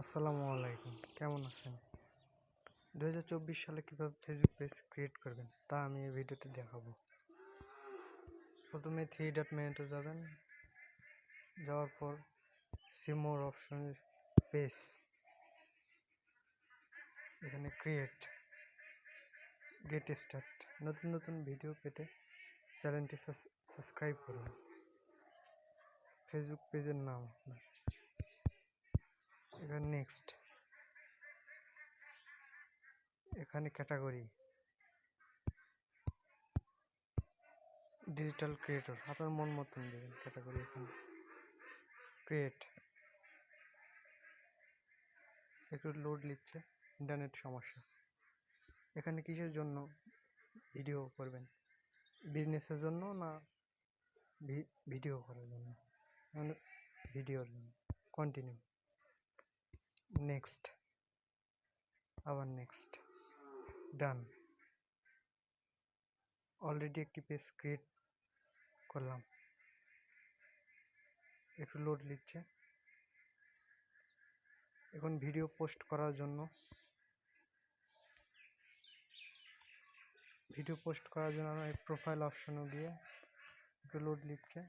আসসালামু আলাইকুম। কেমন আছেন? দু হাজার চব্বিশ সালে কীভাবে ফেসবুক পেজ ক্রিয়েট করবেন, তা আমি এই ভিডিওতে দেখাবো। প্রথমে থ্রি ডট মেনুতে যাবেন। যাওয়ার পর সিমোর অপশন পেজ এখানে ক্রিয়েট গেট স্টার্ট নতুন নতুন ভিডিও পেতে চ্যানেলটি সাবস্ক্রাইব করুন। ফেসবুক পেজের নাম আপনার। এখানে নেক্সট এখানে ক্যাটাগরি ডিজিটাল ক্রিয়েটর আপনার মন মতন দেবেন ক্যাটাগরি এখানে। ক্রিয়েট একটু লোড নিচ্ছে ইন্টারনেট সমস্যা। এখানে কিসের জন্য ভিডিও করবেন? বিজনেসের জন্য না ভিডিও করার জন্য? মানে ভিডিওর জন্য? কন্টিনিউ নেক্সট আবার নেক্সট ডান অলরেডি একটি পেজ ক্রিয়েট করলাম। একটু লোড নিচ্ছে। এখন ভিডিও পোস্ট করার জন্য ভিডিও পোস্ট করার জন্য প্রোফাইল অপশনে গিয়ে একটু লোড নিচ্ছে।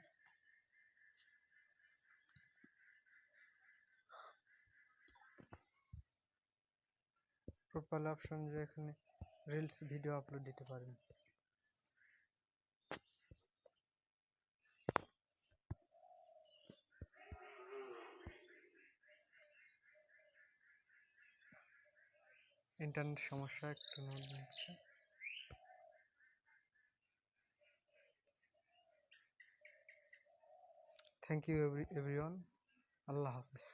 প্রোফাইল অপশন যে এখানে রিলস ভিডিও আপলোড দিতে পারেন। ইন্টারনেট সমস্যা একটু নোট নিচ্ছে। থ্যাংক ইউ এভরি এভরিওয়ান আল্লাহ হাফেজ।